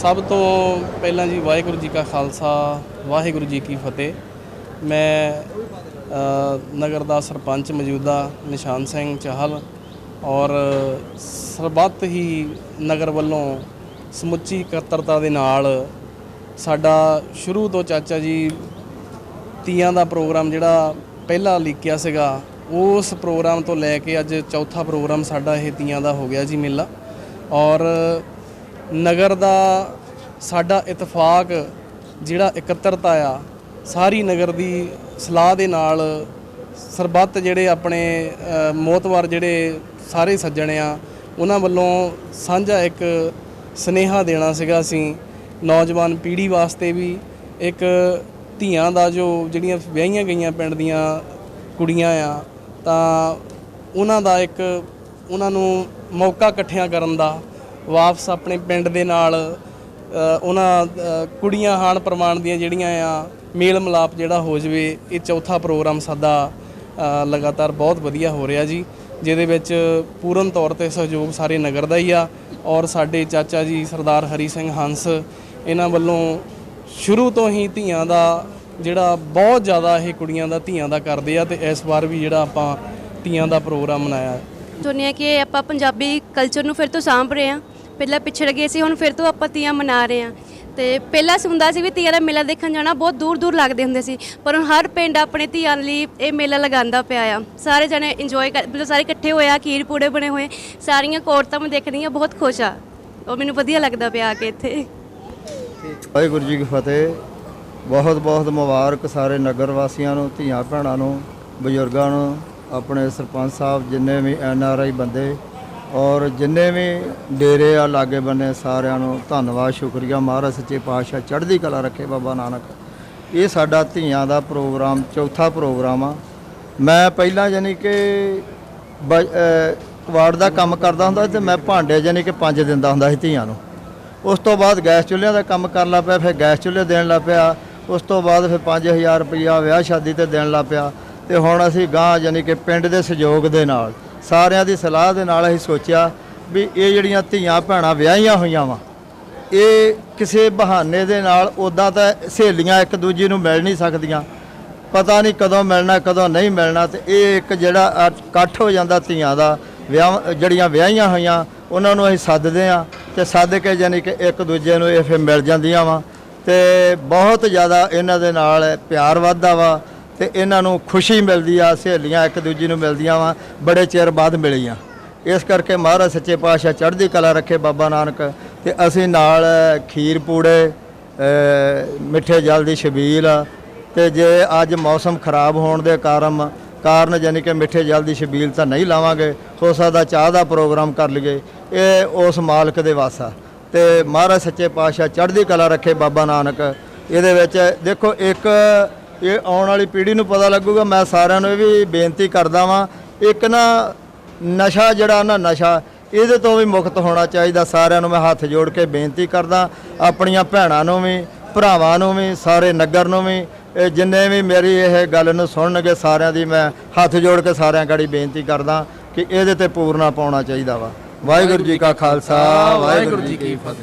ਸਭ ਤੋਂ ਪਹਿਲਾਂ ਜੀ ਵਾਹਿਗੁਰੂ ਜੀ ਕਾ ਖਾਲਸਾ, ਵਾਹਿਗੁਰੂ ਜੀ ਕੀ ਫਤਿਹ। ਮੈਂ ਨਗਰ ਦਾ ਸਰਪੰਚ ਮੌਜੂਦਾ ਨਿਸ਼ਾਨ ਸਿੰਘ ਚਾਹਲ ਔਰ ਸਰਬੱਤ ਹੀ ਨਗਰ ਵੱਲੋਂ ਸਮੁੱਚੀ ਇਕੱਤਰਤਾ ਦੇ ਨਾਲ ਸਾਡਾ ਸ਼ੁਰੂ ਤੋਂ ਚਾਚਾ ਜੀ ਤੀਆਂ ਦਾ ਪ੍ਰੋਗਰਾਮ ਜਿਹੜਾ ਪਹਿਲਾ ਲਿਖਿਆ ਸੀਗਾ, ਉਸ ਪ੍ਰੋਗਰਾਮ ਤੋਂ ਲੈ ਕੇ ਅੱਜ ਚੌਥਾ ਪ੍ਰੋਗਰਾਮ ਸਾਡਾ ਇਹ ਤੀਆਂ ਦਾ ਹੋ ਗਿਆ ਜੀ ਮੇਲਾ। ਔਰ ਨਗਰ ਦਾ ਸਾਡਾ ਇਤਫਾਕ ਜਿਹੜਾ ਇਕੱਤਰਤਾ ਆ ਸਾਰੀ ਨਗਰ ਦੀ ਸਲਾਹ ਦੇ ਨਾਲ ਸਰਬੱਤ ਜਿਹੜੇ ਆਪਣੇ ਅ, ਮੋਤਵਾਰ ਜਿਹੜੇ ਸਾਰੇ ਸੱਜਣ ਆ ਉਹਨਾਂ ਵੱਲੋਂ ਸਾਂਝਾ ਇੱਕ ਸਨੇਹਾ ਦੇਣਾ ਸੀਗਾ ਅਸੀਂ। ਨੌਜਵਾਨ ਪੀੜ੍ਹੀ ਵਾਸਤੇ ਵੀ ਇੱਕ ਧੀਆਂ ਦਾ ਜੋ ਜਿਹੜੀਆਂ ਵਿਆਹੀਆਂ ਗਈਆਂ ਪਿੰਡ ਦੀਆਂ ਕੁੜੀਆਂ ਆ ਤਾਂ ਉਹਨਾਂ ਦਾ ਇੱਕ ਉਹਨਾਂ ਨੂੰ ਮੌਕਾ ਇਕੱਠਿਆਂ ਕਰਨ ਦਾ ਵਾਪਸ ਆਪਣੇ ਪਿੰਡ ਦੇ ਨਾਲ ਉਹਨਾਂ ਕੁੜੀਆਂ ਹਾਣ ਪ੍ਰਮਾਣ ਦੀਆਂ ਜਿਹੜੀਆਂ ਆ ਮੇਲ ਮਿਲਾਪ ਜਿਹੜਾ ਹੋ ਜਵੇ, ਇਹ ਚੌਥਾ ਪ੍ਰੋਗਰਾਮ ਸਾਡਾ ਲਗਾਤਾਰ ਬਹੁਤ ਵਧੀਆ ਹੋ ਰਿਹਾ ਜੀ ਜਿਹਦੇ ਵਿੱਚ ਪੂਰਨ ਤੌਰ ਤੇ ਸਹਿਯੋਗ ਸਾਰੇ ਨਗਰ ਦਾ ਹੀ ਆ ਔਰ ਸਾਡੇ ਚਾਚਾ ਜੀ ਸਰਦਾਰ ਹਰੀ ਸਿੰਘ ਹੰਸ, ਇਹਨਾਂ ਵੱਲੋਂ ਸ਼ੁਰੂ ਤੋਂ ਹੀ ਧੀਆਂ ਦਾ ਜਿਹੜਾ ਬਹੁਤ ਜ਼ਿਆਦਾ ਇਹ ਕੁੜੀਆਂ ਦਾ ਧੀਆਂ ਦਾ ਕਰਦੇ ਆ ਤੇ ਇਸ ਵਾਰ ਵੀ ਜਿਹੜਾ ਆਪਾਂ ਧੀਆਂ ਦਾ ਪ੍ਰੋਗਰਾਮ ਮਨਾਇਆ ਹੈ। ਕਿ ਆਪਾਂ ਪੰਜਾਬੀ ਕਲਚਰ ਨੂੰ ਫਿਰ ਤੋਂ ਸਾਂਭ ਰਹੇ ਹਾਂ ਪਹਿਲਾਂ ਪਿੱਛੜ ਗਏ ਸੀ, ਹੁਣ ਫਿਰ ਤੋਂ ਆਪਾਂ ਤੀਆਂ ਮਨਾ ਰਹੇ ਹਾਂ। ਤੇ ਪਹਿਲਾਂ ਹੁੰਦਾ ਸੀ ਵੀ ਤੀਆਂ ਦਾ ਮੇਲਾ ਦੇਖਣ ਜਾਣਾ, ਬਹੁਤ ਦੂਰ ਦੂਰ ਲੱਗਦੇ ਹੁੰਦੇ ਸੀ। ਪਰ ਹੁਣ ਹਰ ਪਿੰਡ ਆਪਣੇ ਧੀਆਂ ਲਈ ਇਹ ਮੇਲਾ ਲਗਾਉਂਦਾ ਪਿਆ ਆ। ਸਾਰੇ ਜਣੇ ਇੰਜੋਏ ਕਰ, ਮਤਲਬ ਸਾਰੇ ਇਕੱਠੇ ਹੋਏ ਆ, ਖੀਰ ਪੂੜੇ ਬਣੇ ਹੋਏ, ਸਾਰੀਆਂ ਕੋਰਤਾਂ ਮੈਂ ਦੇਖਦੀਆਂ ਬਹੁਤ ਖੁਸ਼ ਆ। ਉਹ ਮੈਨੂੰ ਵਧੀਆ ਲੱਗਦਾ ਪਿਆ ਆ ਕੇ ਇੱਥੇ। ਵਾਹਿਗੁਰੂ ਜੀ ਕੀ ਫਤਿਹ। ਬਹੁਤ ਬਹੁਤ ਮੁਬਾਰਕ ਸਾਰੇ ਨਗਰ ਵਾਸੀਆਂ ਨੂੰ, ਧੀਆਂ ਭੈਣਾਂ ਨੂੰ, ਬਜ਼ੁਰਗਾਂ ਨੂੰ, ਆਪਣੇ ਸਰਪੰਚ ਸਾਹਿਬ ਜਿੰਨੇ ਵੀ ਐਨ ਆਰ ਆਈ ਬੰਦੇ ਔਰ ਜਿੰਨੇ ਵੀ ਡੇਰੇ ਆ, ਲਾਗੇ ਬੰਨੇ ਸਾਰਿਆਂ ਨੂੰ ਧੰਨਵਾਦ, ਸ਼ੁਕਰੀਆ। ਮਹਾਰਾਜ ਸੱਚੇ ਪਾਤਸ਼ਾਹ ਚੜ੍ਹਦੀ ਕਲਾ ਰੱਖੇ ਬਾਬਾ ਨਾਨਕ। ਇਹ ਸਾਡਾ ਧੀਆਂ ਦਾ ਪ੍ਰੋਗਰਾਮ, ਚੌਥਾ ਪ੍ਰੋਗਰਾਮ ਆ। ਮੈਂ ਪਹਿਲਾਂ ਯਾਨੀ ਕਿ ਬ- ਵਾਰਡ ਦਾ ਕੰਮ ਕਰਦਾ ਹੁੰਦਾ ਸੀ ਤੇ ਮੈਂ ਭਾਂਡੇ ਯਾਨੀ ਕਿ ਪੰਜ ਦਿੰਦਾ ਹੁੰਦਾ ਸੀ ਧੀਆਂ ਨੂੰ। ਉਸ ਤੋਂ ਬਾਅਦ ਗੈਸ ਚੁੱਲ੍ਹਿਆਂ ਦਾ ਕੰਮ ਕਰਨ ਲੱਗ ਪਿਆ, ਫਿਰ ਗੈਸ ਚੁੱਲ੍ਹੇ ਦੇਣ ਲੱਗ ਪਿਆ। ਉਸ ਤੋਂ ਬਾਅਦ ਫਿਰ 5000 ਰੁਪਈਆ ਵਿਆਹ ਸ਼ਾਦੀ ਤੇ ਦੇਣ ਲੱਗ ਪਿਆ। ਤੇ ਹੁਣ ਅਸੀਂ ਗਾਂ ਯਾਨੀ ਕਿ ਪਿੰਡ ਦੇ ਸਹਿਯੋਗ ਦੇ ਨਾਲ ਸਾਰਿਆਂ ਦੀ ਸਲਾਹ ਦੇ ਨਾਲ ਅਸੀਂ ਸੋਚਿਆ ਵੀ ਇਹ ਜਿਹੜੀਆਂ ਧੀਆਂ ਭੈਣਾਂ ਵਿਆਹੀਆਂ ਹੋਈਆਂ ਵਾ, ਇਹ ਕਿਸੇ ਬਹਾਨੇ ਦੇ ਨਾਲ ਉਦਾਂ ਤਾਂ ਸਹੇਲੀਆਂ ਇੱਕ ਦੂਜੀ ਨੂੰ ਮਿਲ ਨਹੀਂ ਸਕਦੀਆਂ। ਪਤਾ ਨਹੀਂ ਕਦੋਂ ਮਿਲਣਾ, ਕਦੋਂ ਨਹੀਂ ਮਿਲਣਾ ਤੇ ਇਹ ਇੱਕ ਜਿਹੜਾ ਇਕੱਠ ਹੋ ਜਾਂਦਾ ਧੀਆਂ ਦਾ, ਵਿਆਹ ਜਿਹੜੀਆਂ ਵਿਆਹੀਆਂ ਹੋਈਆਂ, ਉਹਨਾਂ ਨੂੰ ਅਸੀਂ ਸੱਦਦੇ ਆ ਤੇ ਸੱਦ ਕੇ ਯਾਨੀ ਕਿ ਇੱਕ ਦੂਜੇ ਨੂੰ ਇਹ ਫਿਰ ਮਿਲ ਜਾਂਦੀਆਂ ਵਾ ਤੇ ਬਹੁਤ ਜ਼ਿਆਦਾ ਇਹਨਾਂ ਦੇ ਨਾਲ ਪਿਆਰ ਵੱਧਦਾ ਵਾ। ਤੇ ਇਹਨਾਂ ਨੂੰ ਖੁਸ਼ੀ ਮਿਲਦੀ ਆ, ਸਹੇਲੀਆਂ ਇੱਕ ਦੂਜੀ ਨੂੰ ਮਿਲਦੀਆਂ ਵਾ, ਬੜੇ ਚਿਰ ਬਾਅਦ ਮਿਲੀਆਂ। ਇਸ ਕਰਕੇ ਮਹਾਰਾਜ ਸੱਚੇ ਪਾਤਸ਼ਾਹ ਚੜ੍ਹਦੀ ਕਲਾ ਰੱਖੇ ਬਾਬਾ ਨਾਨਕ ਤੇ ਅਸੀਂ ਨਾਲ ਖੀਰ ਪੂੜੇ ਮਿੱਠੇ ਜਲ ਦੀ ਛਬੀਲ ਤੇ ਜੇ ਅੱਜ ਮੌਸਮ ਖਰਾਬ ਹੋਣ ਦੇ ਕਾਰਨ ਕਾਰਨ ਯਾਨੀ ਕਿ ਮਿੱਠੇ ਜਲ ਦੀ ਛਬੀਲ ਤਾਂ ਨਹੀਂ ਲਾਵਾਂਗੇ, ਹੋ ਸਕਦਾ ਚਾਹ ਦਾ ਪ੍ਰੋਗਰਾਮ ਕਰ ਲਈਏ, ਇਹ ਉਸ ਮਾਲਕ ਦੇ ਵਾਸਾ। ਤੇ ਮਹਾਰਾਜ ਸੱਚੇ ਪਾਤਸ਼ਾਹ ਚੜ੍ਹਦੀ ਕਲਾ ਰੱਖੇ ਬਾਬਾ ਨਾਨਕ, ਇਹਦੇ ਵਿੱਚ ਦੇਖੋ ਇੱਕ ਇਹ ਆਉਣ ਵਾਲੀ ਪੀੜ੍ਹੀ ਨੂੰ ਪਤਾ ਲੱਗੂਗਾ। ਮੈਂ ਸਾਰਿਆਂ ਨੂੰ ਇਹ ਵੀ ਬੇਨਤੀ ਕਰਦਾ ਵਾਂ, ਇੱਕ ਨਾ ਨਸ਼ਾ ਜਿਹੜਾ ਨਾ ਨਸ਼ਾ, ਇਹਦੇ ਤੋਂ ਵੀ ਮੁਕਤ ਹੋਣਾ ਚਾਹੀਦਾ ਸਾਰਿਆਂ ਨੂੰ। ਮੈਂ ਹੱਥ ਜੋੜ ਕੇ ਬੇਨਤੀ ਕਰਦਾ, ਆਪਣੀਆਂ ਭੈਣਾਂ ਨੂੰ ਵੀ, ਭਰਾਵਾਂ ਨੂੰ ਵੀ, ਸਾਰੇ ਨਗਰ ਨੂੰ ਵੀ, ਇਹ ਜਿੰਨੇ ਵੀ ਮੇਰੀ ਇਹ ਗੱਲ ਨੂੰ ਸੁਣਨਗੇ ਸਾਰਿਆਂ ਦੀ, ਮੈਂ ਹੱਥ ਜੋੜ ਕੇ ਸਾਰਿਆਂ ਗਾੜੀ ਬੇਨਤੀ ਕਰਦਾ ਕਿ ਇਹਦੇ ਤੇ ਪੂਰਨਾ ਪਾਉਣਾ ਚਾਹੀਦਾ ਵਾ। ਵਾਹਿਗੁਰੂ ਜੀ ਕਾ ਖਾਲਸਾ, ਵਾਹਿਗੁਰੂ ਜੀ ਕੀ ਫਤਿਹ।